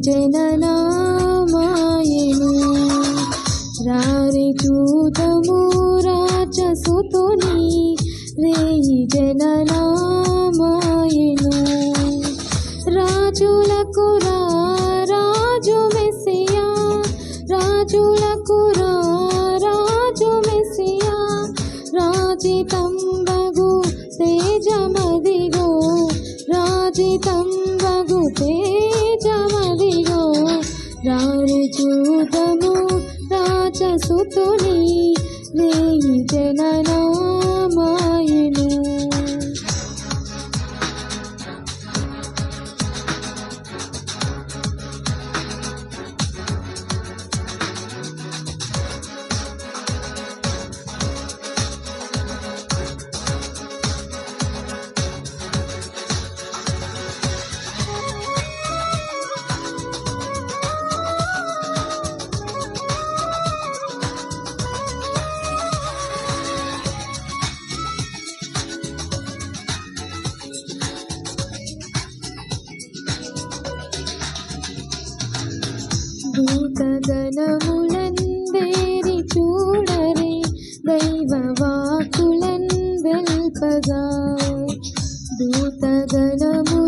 జననామాయను రారి చూతము రాచసుతుని రేయి జననామాయను రాజులకు రా రాజు మెస్సియా. రాజులకు రా రాజు మెస్సియా. రాజితంబగు తేజమదిగో రాజితం తేజమదిగో రారి చూతము రాజసుతుని రేయి జననా భూతగణములందేరి చూడరే దైవవాకులన్ వెల్పగా భూతగణము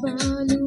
ball.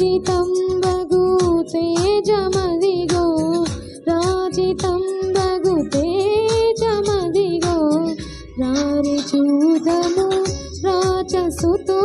రాజితం బగు తేజమదిగో రాజితం బగు తేజమదిగో రారి చూదము రాచసుతో